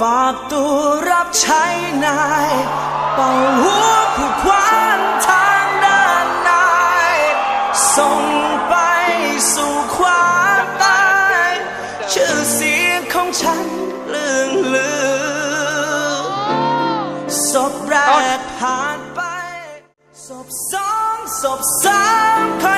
ฝากตัวรับใช้นายเป่าหัวผู้ควานทางด้านนายส่งไปสู่ความตายชื่อเสียงของฉันเลื่องลือศพแรกผ่านไปศพสองศพสามค่อย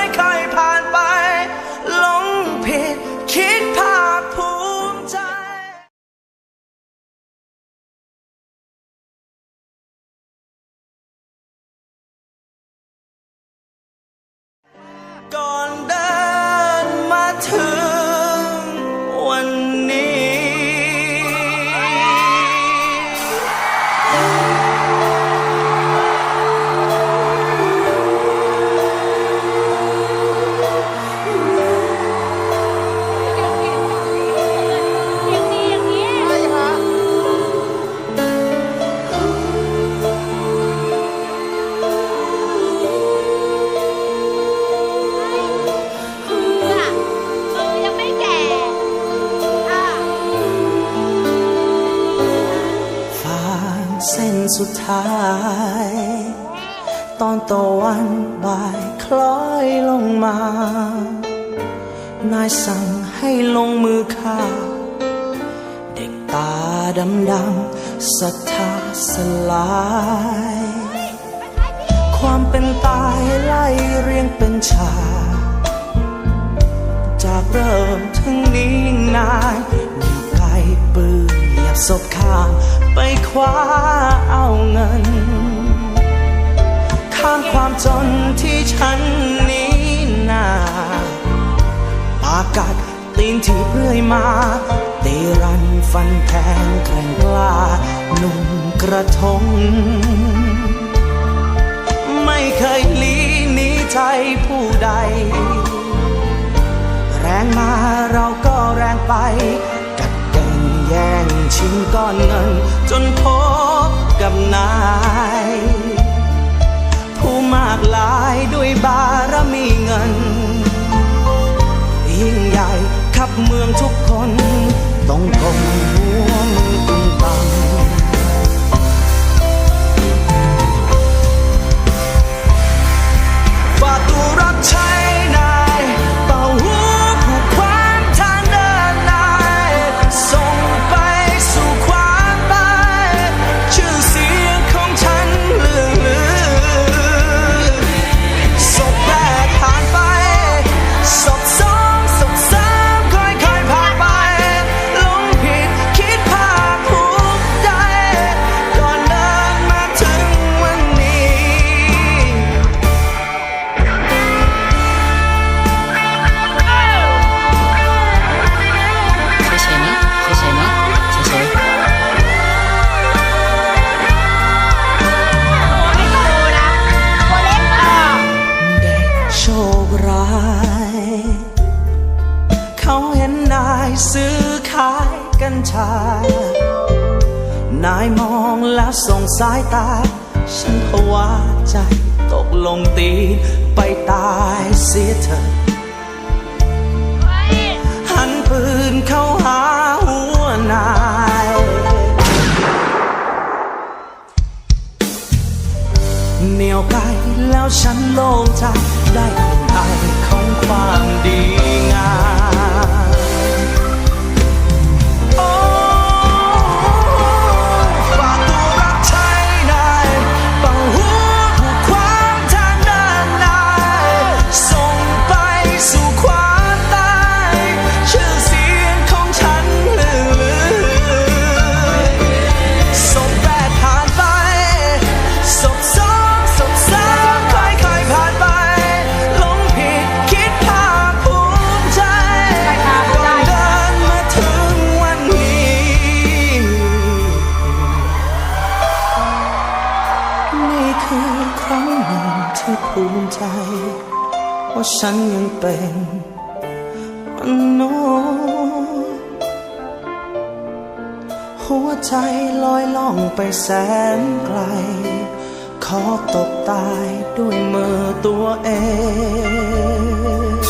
เส้นสุดท้าย ตอนตะวันบ่ายคล้อยลงมา นายสั่งให้ลงมือฆ่า เด็กตาดำดำๆศรัทธาสลาย ความเป็นตายไล่เรียงเป็นฉากจากเริ่มถึงนิ่งนานนิ้วไกลปืนเหยียบศพข้าง ไปคว้าเอาเงิน ข้ามความจนที่ฉันนี้นาปากัดตีนที่เรื่อยมาตีรันฟันแทงแกร่งกล้าหนุ่มกระทง ไม่เคยหลีหนีใจผู้ใด แรงมาเราก็แรงไป ชิงก้อนเงิน จนพบกับนาย ผู้มากลายด้วยบารมีเงิน ยิ่งใหญ่ขับเมืองทุกคน นายมองแล้วส่งสายตา ฉันภาวะใจตกลงตีนไปตายเสียเถอะหันปืนเข้าหาหัวนายเหนียวไกลแล้วฉันโล่งใจ ภูมิใจ ว่าฉันยังเป็นมนุษย์หัวใจลอยล่องไปแสนไกล ขอตกตายด้วยมือตัวเอง